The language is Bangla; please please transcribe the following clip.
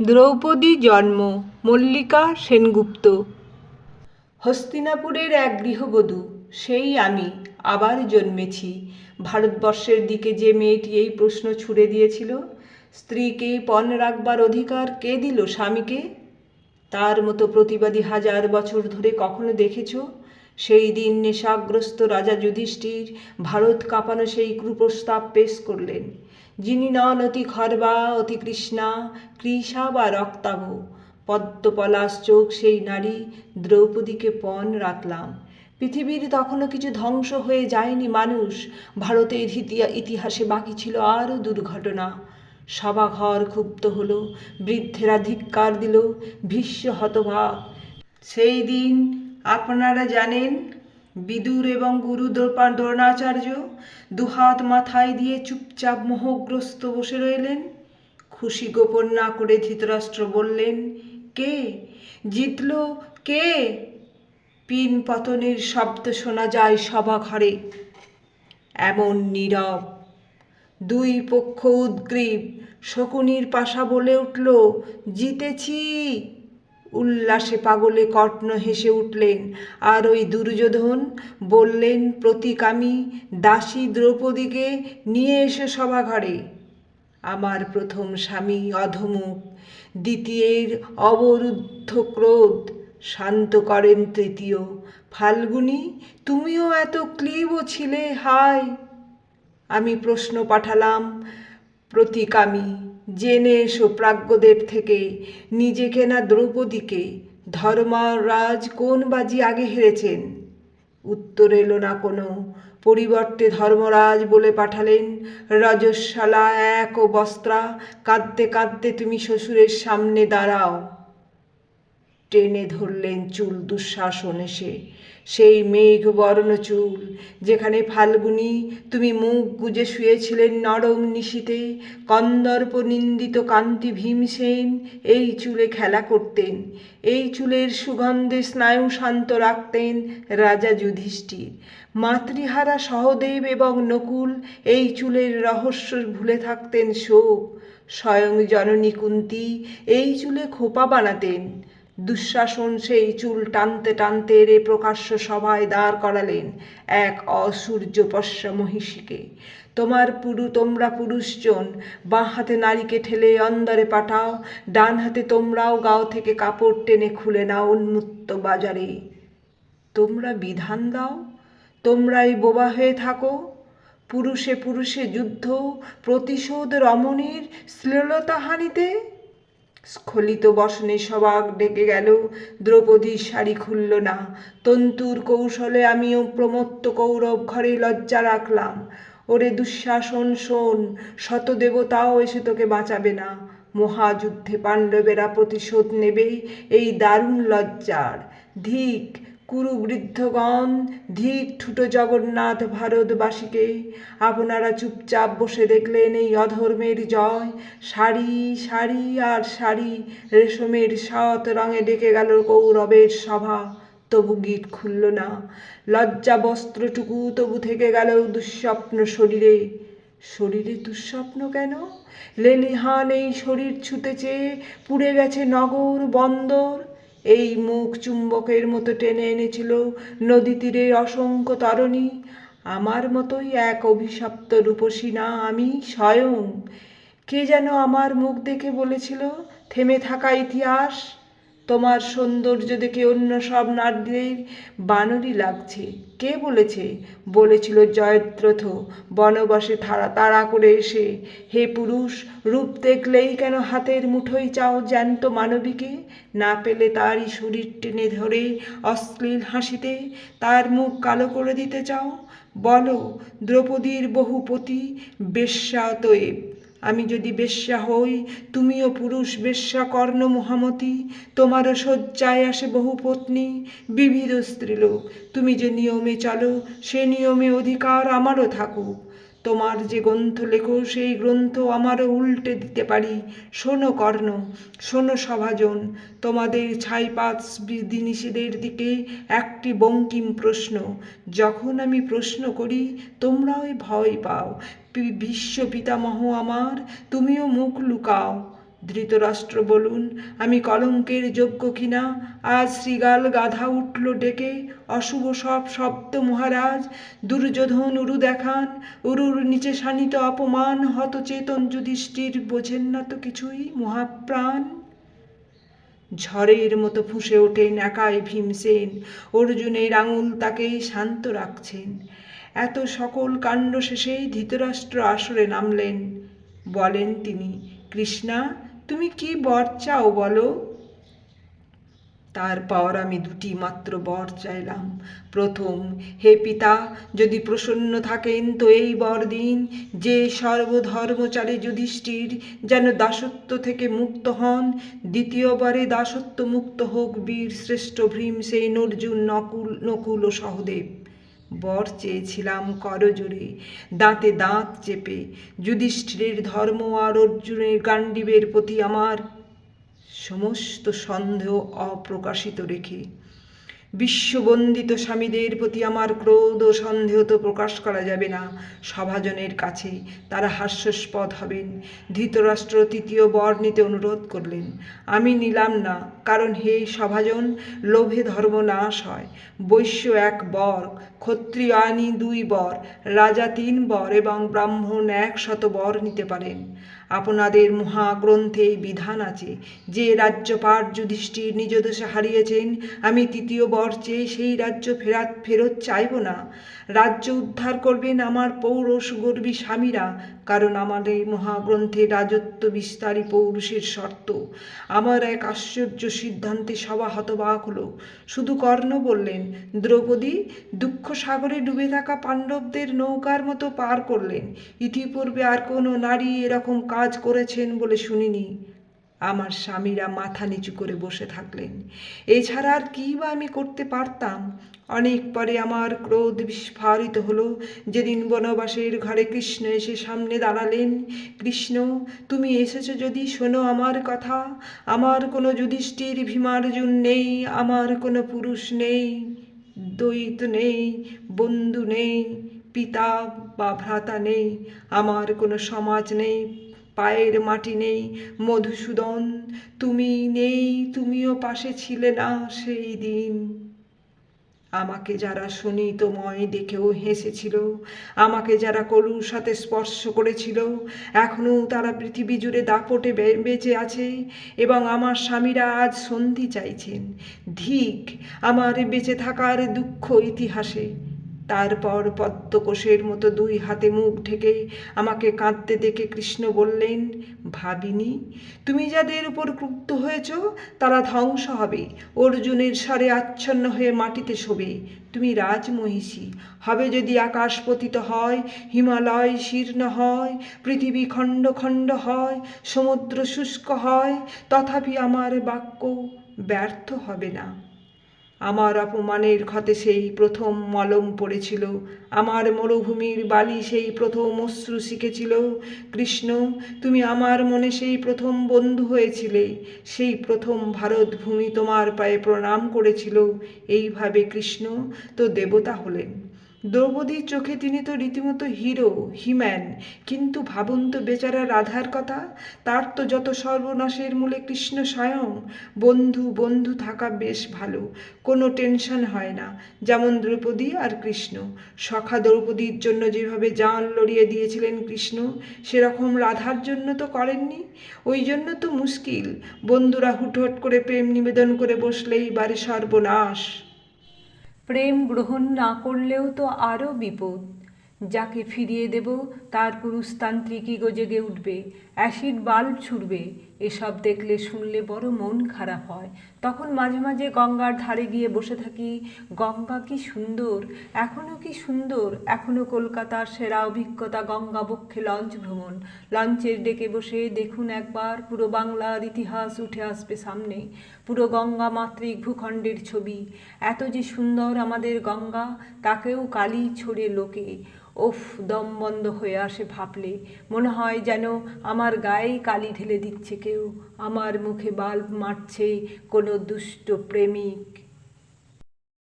দ্রৌপদী জন্ম, মল্লিকা সেনগুপ্ত। হস্তিনাপুরের এক গৃহবধূ, সেই আমি আবার জন্মেছি। ভারতবর্ষের দিকে যে মেয়েটি এই প্রশ্ন ছুড়ে দিয়েছিল, স্ত্রীকে পণ রাখবার অধিকার কে দিল স্বামীকে? তার মতো প্রতিবাদী হাজার বছর ধরে কখনো দেখেছ? সেই দিন নেশাগ্রস্ত রাজা যুধিষ্ঠির ভারত কাঁপানো সেই কুপ্রস্তাব পেশ করলেন। যিনি নন অতি খর্বা, অতি কৃষ্ণা, কৃষা বা রক্তাভ। পদ্মপলাশ চোখ সেই নারী, দ্রৌপদীকে পণ রাখলাম। পৃথিবীর তখনও কিছু ধ্বংস হয়ে যায়নি মানুষ। ভারতের ইতিহা- ইতিহাসে বাকি ছিল আরও দুর্ঘটনা। সভাঘর ক্ষুব্ধ হলো, বৃদ্ধেরা ধিক্কার দিল, ভীষ্ম হতভাগ। সেই দিন আপনারা জানেন বিদুর এবং গুরু দ্রোণাচার্য দুহাত মাথায় দিয়ে চুপচাপ মোহগ্রস্ত বসে রইলেন। খুশি গোপন না করে ধৃতরাষ্ট্র বললেন, কে? জিতল? কে? পিন পতনের শব্দ শোনা যায় সভাঘরে। এমন নীরব, দুই পক্ষ উদ্গ্রীব, শকুনির পাশা বলে উঠল, জিতেছি। উল্লাসে পাগলে কর্ণ হেসে উঠলেন। আর ওই দুর্যোধন বললেন প্রতিকামী দাসী দ্রৌপদীকে নিয়ে এসে সভাঘরে। আমার প্রথম স্বামী অধমুখ, দ্বিতীয়ের অবরুদ্ধ ক্রোধ। শান্ত করেন তৃতীয়, ফাল্গুনী, তুমিও এত ক্লীব ছিলে, হায়! আমি প্রশ্ন পাঠালাম প্রতিকামী জেনে এসো প্রাজ্ঞদেব থেকে, নিজেকে না দ্রৌপদীকে ধর্মরাজ কোন বাজি আগে হেরেছেন? উত্তর এলো না কোনো, পরিবর্তে ধর্মরাজ বলে পাঠালেন, রজস্বালা এক ও বস্ত্রা, কাঁদতে কাঁদতে তুমি শ্বশুরের সামনে দাঁড়াও। টেনে ধরলেন চুল দুঃশাসন এসে সেই মেঘ বর্ণ চুল, যেখানে ফাল্গুনি, তুমি মুখ গুজে শুয়েছিলেন নরম নিশীতে, কন্দর্প নিন্দিত কান্তি ভীমসেন এই চুলে খেলা করতেন, এই চুলের সুগন্ধে স্নায়ু শান্ত রাখতেন রাজা যুধিষ্ঠির। মাতৃহারা সহদেব এবং নকুল এই চুলের রহস্য ভুলে থাকতেন শোক, স্বয়ং জননী কুন্তি এই চুলে খোপা বানাতেন। দুঃশাসন সেই চুল টানতে টানতে রে প্রকাশ্য সভায় দাঁড় করালেন এক অসূর্যপস্য মহিষীকে। তোমার পুরু, তোমরা পুরুষজন, বাঁ হাতে নারীকে ঠেলে অন্দরে পাঠাও, ডান হাতে তোমরাও গাও থেকে কাপড় টেনে খুলে নাও উন্মুক্ত বাজারে। তোমরা বিধান দাও, তোমরাই বোবা হয়ে থাকো। পুরুষে পুরুষে যুদ্ধ, প্রতিশোধ রমণীর শ্লীলতাহানিতে স্খলিত বসনে সবাক ডেকে গেল দ্রৌপদীর শাড়ি খুলল না। তন্তুর কৌশলে আমিও প্রমত্ত কৌরব ঘরে লজ্জা রাখলাম। ওরে দুঃশাসন শোন, শত দেবতাও এসে তোকে বাঁচাবে না। মহাযুদ্ধে পাণ্ডবেরা প্রতিশোধ নেবেই এই দারুণ লজ্জার। ধিক কুরু বৃদ্ধগণ ধিক ঠুটো জগন্নাথ ভারতবাসীকে, আপনারা চুপচাপ বসে দেখলেন এই অধর্মের জয়। শাড়ি শাড়ি আর শাড়ি রেশমের সাত রঙে ডেকে গেল কৌরবের সভা। তবু গিট খুলল না। লজ্জা বস্ত্রটুকু তবু থেকে গেল দুঃস্বপ্ন শরীরে। শরীরে দুঃস্বপ্ন কেন? লেলিহান এই শরীর ছুতেছে, পুড়ে গেছে নগর বন্দর। এই মুখ চুম্বকের মতো টেনে এনেছিল নদী তীরে অসংখ্য তরণী। আমার মতোই এক অভিশপ্ত রূপসী না আমি, স্বয়ং। কে যেন আমার মুখ দেখে বলেছিল, থেমে থাকা ইতিহাস। তোমার সৌন্দর্য দেখে অন্য সব নারীদের বানরই লাগছে। কে বলেছে? বলেছিল জয়দ্রথ। বনবাসে তাড়া তাড়া করে এসে, হে পুরুষ, রূপ দেখলেই কেন হাতের মুঠোই চাও জ্যান্ত মানবীকে? না পেলে তারই শরীর টেনে ধরে অশ্লীল হাসিতে তার মুখ কালো করে দিতে চাও? বলো, দ্রৌপদীর বহুপতি বেশ্যা অতএব আমি যদি বেশ্যা হই, তুমিও পুরুষ বেশ্যা কর্ণ মহামতি। তোমারও শয্যায় আসে বহু পত্নী, বিবিধ স্ত্রীলোক। তুমি যে নিয়মে চলো, সে নিয়মে অধিকার আমারও থাকুক। তোমার যে গ্রন্থ লেখো, সেই গ্রন্থ আমারও উল্টে দিতে পারি। শোনো কর্ণ, শোনো সভাজন, তোমাদের ছাইপাত বিধিনিষেধের দিকে একটি বঙ্কিম প্রশ্ন। যখন আমি প্রশ্ন করি, তোমরাও ভয় পাও। বিশ্ব পিতামহ আমার, তুমিও মুখ লুকাও। ধৃতরাষ্ট্র বলুন, আমি কলঙ্কের যোগ্য কিনা? আজ শ্রীগাল গাধা উঠল ডেকে, অশুভ সব শব্দ মহারাজ, দুর্যোধন উরু দেখান, উরুর নিচে শানিত অপমান, হতচেতন যুধিষ্ঠির বোঝেন না তো কিছুই, মহাপ্রাণ। ঝড়ের মতো ফুঁসে ওঠেন একাই ভীমসেন, অর্জুনের আঙুল তাকেই শান্ত রাখছেন। এত সকল কাণ্ড শেষেই ধৃতরাষ্ট্র আসরে নামলেন, বলেন তিনি, কৃষ্ণা তুমি কি বর চাও বলো? তারপর আমি দুটি মাত্র বর চাইলাম। প্রথম, হে পিতা, যদি প্রসন্ন থাকেন তো এই বর দিন, যে সর্বধর্মচারী যুধিষ্ঠির যেন দাসত্ব থেকে মুক্ত হন, দ্বিতীয়বারে দাসত্ব মুক্ত হোক বীর শ্রেষ্ঠ ভীমসেন অর্জুন, নকুল নকুল ও সহদেব। বর চেয়েছিলাম করজোরে দাঁতে দাঁত চেপে। যুধিষ্ঠিরের ধর্ম আর অর্জুনের গান্ডীবের প্রতি আমার সমস্ত সন্দেহ অপ্রকাশিত রেখে বিশ্ববন্দিত স্বামীদের প্রতি আমার ক্রোধ ও সন্দেহ তো প্রকাশ করা যাবে না। সভাজনের কাছে তারা হাস্যস্পদ হবেন। ধৃতরাষ্ট্র তৃতীয় বর নিতে অনুরোধ করলেন, আমি নিলাম না, কারণ হে সভাজন, লোভে ধর্ম নাশ হয়। বৈশ্য এক বর ক্ষত্রিয় আইনি দুই বর, রাজা তিন বর এবং ব্রাহ্মণ এক শত বর নিতে পারেন। আপনাদের মহাগ্রন্থে বিধান আছে, যে রাজ্যপাট যুধিষ্ঠির নিজ দেশে হারিয়েছেন, আমি তৃতীয় বর চেয়ে সেই রাজ্য ফেরাত, ফেরত চাইব না। রাজ্য উদ্ধার করবেন আমার পৌরষ গর্বী স্বামীরা, কারণ আমাদের মহাগ্রন্থে রাজত্ব বিস্তারী পৌরুষের শর্ত। আমার এক আশ্চর্য সিদ্ধান্তে সভা হতবাক হলো। শুধু কর্ণ বললেন, দ্রৌপদী দুঃখ সাগরে ডুবে থাকা পাণ্ডবদের নৌকার মতো পার করলেন। ইতিপূর্বে আর কোনো নারী এরকম কাজ করেছেন বলে শুনিনি। আমার স্বামীরা মাথা নিচু করে বসে থাকলেন। এছাড়া আর কী বা আমি করতে পারতাম? অনেক পরে আমার ক্রোধ বিস্ফারিত হলো। যেদিন বনবাসের ঘরে কৃষ্ণ এসে সামনে দাঁড়ালেন। কৃষ্ণ, তুমি এসেছ যদি শোনো আমার কথা। আমার কোনো যুধিষ্ঠির ভীমার্জুন নেই। আমার কোনো পুরুষ নেই। দ্বৈত নেই। বন্ধু নেই। পিতা বা ভ্রাতা নেই। আমার কোনো সমাজ নেই। পায়ের মাটি নেই, মধুসূদন। তুমি নেই, তুমিও পাশে ছিলে না সেই দিন। আমাকে যারা সুনীতময় দেখেও হেসেছিল, আমাকে যারা কলুর সাথে স্পর্শ করেছিল এখনও তারা পৃথিবী জুড়ে দাপটে বেঁচে আছে এবং আমার স্বামীরা আজ সন্ধি চাইছেন। ধিক, আমার বেঁচে থাকার দুঃখ ইতিহাসে। তারপর পদ্মকোষের মতো দুই হাতে মুখ ঢেকে আমাকে কাঁদতে দেখে কৃষ্ণ বললেন, ভাবিনি, তুমি যাদের উপর ক্রুদ্ধ হয়েছ, তারা ধ্বংস হবে। অর্জুনের স্বরে আচ্ছন্ন হয়ে মাটিতে শোবে। তুমি রাজমহিষী, হবে যদি আকাশ পতিত হয়, হিমালয় শীর্ণ হয়, পৃথিবী খণ্ড খণ্ড হয়, সমুদ্র শুষ্ক হয়, তথাপি আমার বাক্য ব্যর্থ হবে না। আমার অপমানের ক্ষতে সেই প্রথম মলম পড়েছিল। আমার মরুভূমির বালি সেই প্রথম অশ্রু শিখেছিল। কৃষ্ণ, তুমি আমার মনে সেই প্রথম বন্ধু হয়েছিলে। সেই প্রথম ভারত ভূমি তোমার পায়ে প্রণাম করেছিল। এইভাবে কৃষ্ণ তো দেবতা হলেন। দ্রৌপদীর চোখে তিনি তো রীতিমতো হিরো, হিম্যান। কিন্তু ভাবুন তো বেচারা রাধার কথা, তার তো যত সর্বনাশের মূলে কৃষ্ণ স্বয়ং, বন্ধু বন্ধু থাকা বেশ ভালো, কোনো টেনশন হয় না, যেমন দ্রৌপদী আর কৃষ্ণ। সখা দ্রৌপদীর জন্য যেভাবে জান লড়িয়ে দিয়েছিলেন কৃষ্ণ, সেরকম রাধার জন্য তো করেননি। ওই জন্য তো মুশকিল, বন্ধুরা হুটহট করে প্রেম নিবেদন করে বসলেই বারে সর্বনাশ। প্রেম গ্রহণ না করলেও তো আরও বিপদ। যাকে ফিরিয়ে দেব তার পুরুষতান্ত্রিকই গজেগে উঠবে, অ্যাসিড বাল্ব ছুটবে এসব দেখলে শুনলে বড় মন খারাপ হয়। তখন মাঝে মাঝে গঙ্গার ধারে গিয়ে বসে থাকি, গঙ্গা কি সুন্দর এখনও কি সুন্দর এখনও কলকাতার সেরা অভিজ্ঞতা গঙ্গা বক্ষে লঞ্চ ভ্রমণ। লঞ্চের ডেকে বসে দেখুন একবার পুরো বাংলার ইতিহাস উঠে আসবে সামনে, পুরো গঙ্গা মাতৃক ভূখণ্ডের ছবি। এত যে সুন্দর আমাদের গঙ্গা, তাকেও কালি ছড়ে লোকে। ওফ, দম বন্ধ হয়ে আসে ভাবলে। মনে হয় যেন আমার গায়েই কালি ঢেলে দিচ্ছে কেউ। আমার মুখে বাল্ব মারছে কোনো দুষ্ট প্রেমিক।